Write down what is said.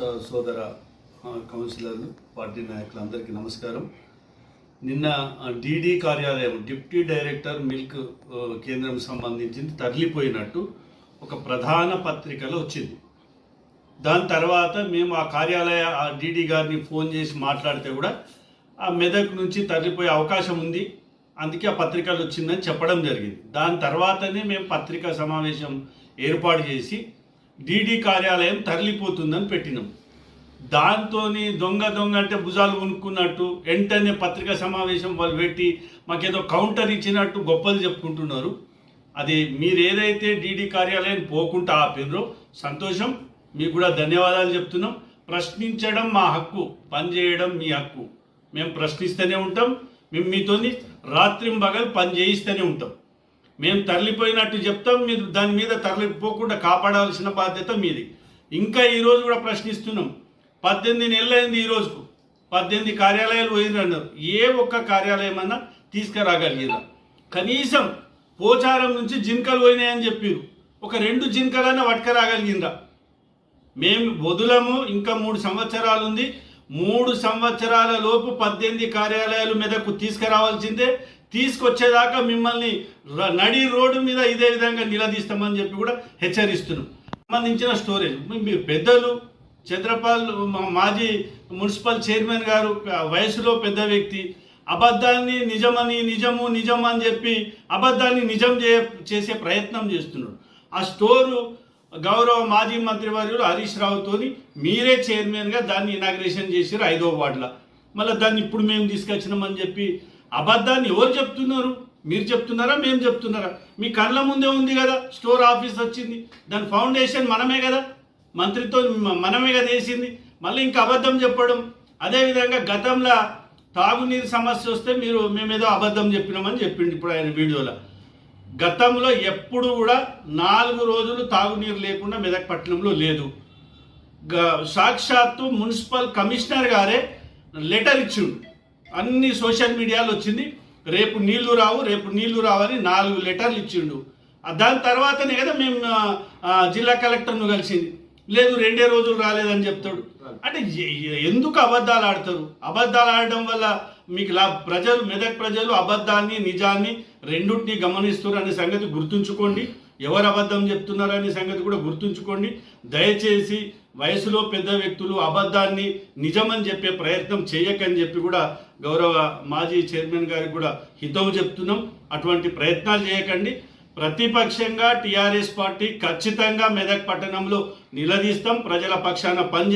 సోదర కౌన్సిలర్లు పార్టీ నాయకులందరికీ నమస్కారం. నిన్న డిడి కార్యాలయం డిప్యూటీ డైరెక్టర్ మిల్క్ కేంద్రం సంబంధించింది తరలిపోయినట్టు ఒక ప్రధాన పత్రికలో వచ్చింది. దాని తర్వాత మేము ఆ కార్యాలయ ఆ డీడీ గారిని ఫోన్ చేసి మాట్లాడితే కూడా ఆ మెదక్ నుంచి తరలిపోయే అవకాశం ఉంది. అందుకే ఆ పత్రికలు వచ్చిందని చెప్పడం జరిగింది. దాని తర్వాతనే మేము పత్రికా సమావేశం ఏర్పాటు చేసి డీడీ కార్యాలయం తరలిపోతుందని పెట్టినాం. దాంతో దొంగ దొంగ అంటే భుజాలు కొనుక్కున్నట్టు వెంటనే పత్రికా సమావేశం వాళ్ళు పెట్టి మాకేదో కౌంటర్ ఇచ్చినట్టు గొప్పలు చెప్పుకుంటున్నారు. అది మీరు ఏదైతే డీడీ కార్యాలయం పోకుండా ఆపినరో సంతోషం. మీకు కూడా ధన్యవాదాలు చెప్తున్నాం. ప్రశ్నించడం మా హక్కు పనిచేయడం మీ హక్కు. మేము ప్రశ్నిస్తూనే ఉంటాం. మేము మీతోని రాత్రింబగలు పని చేయిస్తూనే ఉంటాం. మేము తరలిపోయినట్టు చెప్తాం మీరు దాని మీద తరలిపోకుండా కాపాడాల్సిన బాధ్యత మీది. ఇంకా ఈరోజు కూడా ప్రశ్నిస్తున్నాం. పద్దెనిమిది నెలలైంది ఈ రోజుకు. పద్దెనిమిది కార్యాలయాలు పోయింది అన్నారు ఏ ఒక్క కార్యాలయం అన్నా తీసుకురాగలిగేదా కనీసం పోచారం నుంచి జింకలు పోయినాయని చెప్పారు. ఒక రెండు జింకలన్నా పట్టుకరాగలిగిందా మేము వదులము ఇంకా మూడు సంవత్సరాలు ఉంది మూడు సంవత్సరాల లోపు పద్దెనిమిది కార్యాలయాలు మీదకు తీసుకురావాల్సిందే. తీసుకొచ్చేదాకా మిమ్మల్ని నడి రోడ్డు మీద ఇదే విధంగా నిలదీస్తామని చెప్పి కూడా హెచ్చరిస్తున్నాం. సంబంధించిన స్టోరేజ్ మీ- పెద్దలు చంద్రపాల్ మాజీ మున్సిపల్ చైర్మన్ గారు వయసులో పెద్ద వ్యక్తి అబద్ధాన్ని నిజమని నిజము నిజం అని చెప్పి అబద్ధాన్ని నిజం చేసే ప్రయత్నం చేస్తున్నాడు. ఆ స్టోరు గౌరవ మాజీ మంత్రి వర్యులు హరీష్ రావుతోని మీరే చైర్మన్గా దాన్ని ఇనాగ్రేషన్ చేసారు ఐదో వార్డులో. మళ్ళీ దాన్ని ఇప్పుడు మేము తీసుకొచ్చినామని చెప్పి అబద్ధాన్ని ఎవరు చెప్తున్నారు? మీరు చెప్తున్నారా? మేము చెప్తున్నారా? మీ కళ్ళ ముందే ఉంది కదా స్టోర్ ఆఫీస్ వచ్చింది. దాని ఫౌండేషన్ మనమే కదా. మంత్రితో మనమే కదా వేసింది. మళ్ళీ ఇంకా అబద్ధం చెప్పడం. అదేవిధంగా గతంలో తాగునీరు సమస్య వస్తే మీరు మేమేదో అబద్ధం చెప్పినామని చెప్పిండు ఇప్పుడు ఆయన వీడియోలో. గతంలో ఎప్పుడు కూడా నాలుగు రోజులు తాగునీరు లేకుండా మెదక్ పట్టణంలో లేదు. సాక్షాత్తు మున్సిపల్ కమిషనర్ గారే లెటర్ ఇచ్చిండు. అన్ని సోషల్ మీడియాలో వచ్చింది. రేపు నీళ్ళు రావు రేపు నీళ్ళు రావని నాలుగు లెటర్లు ఇచ్చిండు. దాని తర్వాతనే కదా మేము జిల్లా కలెక్టర్ను కలిసింది. లేదు రెండే రోజులు రాలేదని చెప్తాడు. అంటే ఎందుకు అబద్ధాలు ఆడతారు? అబద్ధాలు ఆడడం వల్ల మీకు లా ప్రజలు మెదక్ ప్రజలు అబద్ధాన్ని నిజాన్ని రెండింటిని గమనిస్తారు అనే సంగతి గుర్తుంచుకోండి. ఎవరు అబద్ధం చెప్తున్నారు అనే సంగతి కూడా గుర్తుంచుకోండి. దయచేసి వయసులో పెద్ద వ్యక్తులు అబద్ధాన్ని నిజమని చెప్పే ప్రయత్నం చేయకని చెప్పి కూడా గౌరవ మాజీ చైర్మన్ గారికి కూడా హితవు చెప్తున్నాం. అటువంటి ప్రయత్నాలు చేయకండి. ప్రతిపక్షంగా టీఆర్ఎస్ పార్టీ ఖచ్చితంగా మెదక్ పట్టణంలో నిలదీస్తాం. ప్రజల పక్షాన పని